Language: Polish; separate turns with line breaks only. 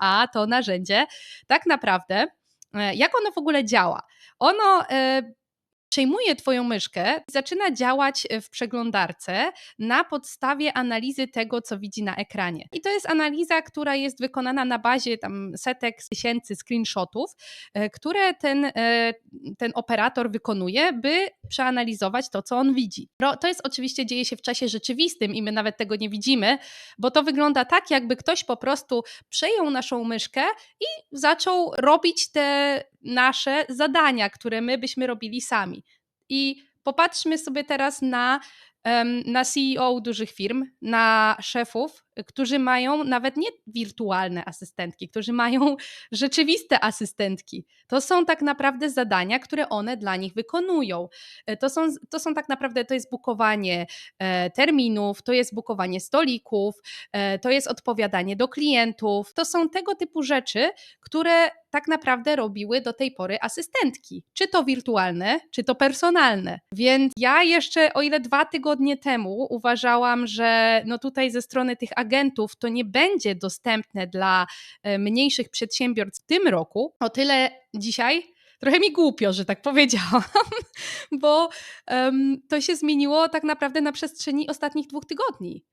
A to narzędzie tak naprawdę, e, jak ono w ogóle działa? Ono e, przejmuje Twoją myszkę i zaczyna działać w przeglądarce na podstawie analizy tego, co widzi na ekranie. I to jest analiza, która jest wykonana na bazie tam setek tysięcy screenshotów, e, które ten, e, ten operator wykonuje, by przeanalizować to, co on widzi. To jest oczywiście dzieje się w czasie rzeczywistym i my nawet tego nie widzimy, bo to wygląda tak, jakby ktoś po prostu przejął naszą myszkę i zaczął robić te nasze zadania, które my byśmy robili sami. I popatrzmy sobie teraz na, na CEO dużych firm, na szefów, którzy mają nawet nie wirtualne asystentki, którzy mają rzeczywiste asystentki. To są tak naprawdę zadania, które one dla nich wykonują. E, to są, to są tak naprawdę, to jest bukowanie e, terminów, to jest bukowanie stolików, e, to jest odpowiadanie do klientów. To są tego typu rzeczy, które tak naprawdę robiły do tej pory asystentki, czy to wirtualne, czy to personalne. Więc ja jeszcze, o ile dwa tygodnie temu uważałam, że no tutaj ze strony tych agentów to nie będzie dostępne dla e, mniejszych przedsiębiorstw w tym roku, o tyle dzisiaj trochę mi głupio, że tak powiedziałam, bo um, to się zmieniło tak naprawdę na przestrzeni ostatnich dwóch tygodni.